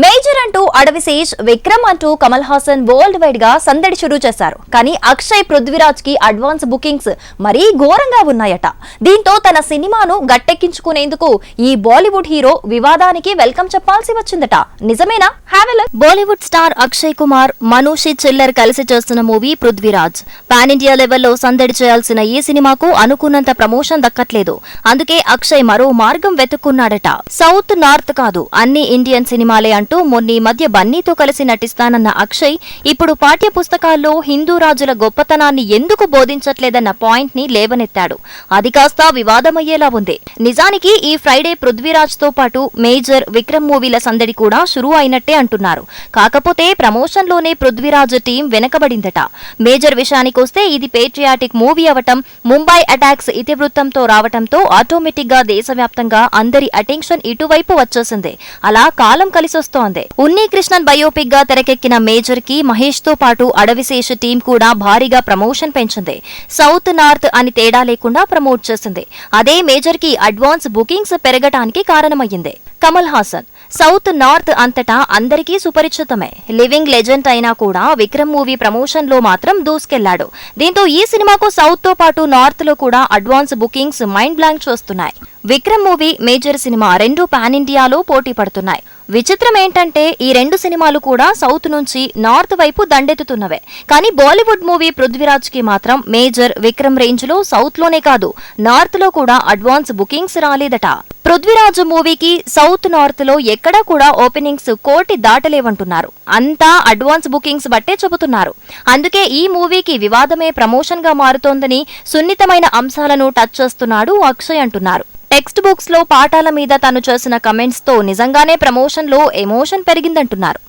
Major అంటూ అడవి శేష్ విక్రమ్ అంటూ కమల్ హాసన్ వరల్డ్ వైడ్గా సందడి షురూ చేశారు. కానీ అక్షయ్ పృథ్వీరాజ్కి అడ్వాన్స్ బుకింగ్స్ మరీ ఘోరంగా ఉన్నాయట. దీంతో తన సినిమాను గట్టెక్కించుకునేందుకు ఈ బాలీవుడ్ హీరో వివాదానికి వెల్కమ్ చెప్పాల్సి వచ్చిందట. నిజమేనా? బాలీవుడ్ స్టార్ అక్షయ్ కుమార్ మనూషి చిల్లర్ కలిసి చేస్తున్న మూవీ పృథ్వీరాజ్. పాన్ ఇండియా లెవెల్లో సందడి చేయాల్సిన ఈ సినిమాకు అనుకున్నంత ప్రమోషన్ దక్కట్లేదు. అందుకే అక్షయ్ మరో మార్గం వెతుక్కున్నాడట. సౌత్ నార్త్ కాదు అన్ని ఇండియన్ సినిమాలే అంటూ మొన్నీ మధ్య బన్నీతో కలిసి నటిస్తానన్న అక్షయ్ ఇప్పుడు పాఠ్య పుస్తకాల్లో హిందూ రాజుల గొప్పతనాన్ని ఎందుకు బోధించట్లేదన్న పాయింట్ని లేవనెత్తాడు. అది కాస్త వివాదమయ్యేలా ఉంది. నిజానికి ఈ ఫ్రైడే పృథ్వీరాజ్తో పాటు మేజర్ విక్రమ్ మూవీల సందడి కూడా షురూ అయినట్టే అంటున్నారు. కాకపోతే ప్రమోషన్లోనే పృథ్వీరాజ్ టీం వెనకబడిందట. మేజర్ విషయానికొస్తే ఇది పేట్రియాటిక్ మూవీ అవటం ముంబై అటాక్స్ ఇతివృత్తంతో రావటంతో ఆటోమేటిక్గా దేశవ్యాప్తంగా అందరి అటెన్షన్ ఇటువైపు వచ్చేసింది. అలా కాలం కలిసొస్తోంది. ఉన్ని కృష్ణన్ బయోపిక్గా తెరకెక్కిన మేజర్కి మహేష్తో పాటు అడవిశేష టీం కూడా భారీగా ప్రమోషన్ పెంచింది. సౌత్ నార్త్ అని తేడా లేకుండా ప్రమోట్ చేసింది. అదే మేజర్కి అడ్వాన్స్ బుకింగ్స్ పెరగటానికి కారణమయ్యింది. కమల్ హాసన్ సౌత్ నార్త్ అంతటా అందరికీ సుపరిచితమే. లివింగ్ లెజెండ్ అయినా కూడా విక్రమ్ మూవీ ప్రమోషన్లో మాత్రం దూసుకెళ్ళాడు. దీంతో ఈ సినిమాకు సౌత్తో పాటు నార్త్లో కూడా అడ్వాన్స్ బుకింగ్స్ మైండ్ బ్లాంక్ చేస్తున్నాయి. విక్రమ్ మూవీ మేజర్ సినిమా రెండు పాన్ ఇండియాలో పోటీ పడుతున్నాయి. విచిత్రం ఏంటంటే ఈ రెండు సినిమాలు కూడా సౌత్ నుంచి నార్త్ వైపు దండెత్తుతున్నవే. కానీ బాలీవుడ్ మూవీ పృథ్వీరాజ్కి మాత్రం మేజర్ విక్రమ్ రేంజ్లో సౌత్లోనే కాదు నార్త్లో కూడా అడ్వాన్స్ బుకింగ్స్ రాలేదట. పృథ్వీరాజ్ మూవీకి సౌత్ నార్త్లో ఎక్కడా కూడా ఓపెనింగ్స్ కోటి దాటలేవంటున్నారు. అంతా అడ్వాన్స్ బుకింగ్స్ బట్టే చెబుతున్నారు. అందుకే ఈ మూవీకి వివాదమే ప్రమోషన్గా మారుతోందని సున్నితమైన అంశాలను టచ్ చేస్తున్నాడు అక్షయ్ అంటున్నారు. టెక్స్ట్ బుక్స్లో పాఠాల మీద తను చేసిన కమెంట్స్తో నిజంగానే ప్రమోషన్లో ఎమోషన్ పెరిగిందంటున్నారు.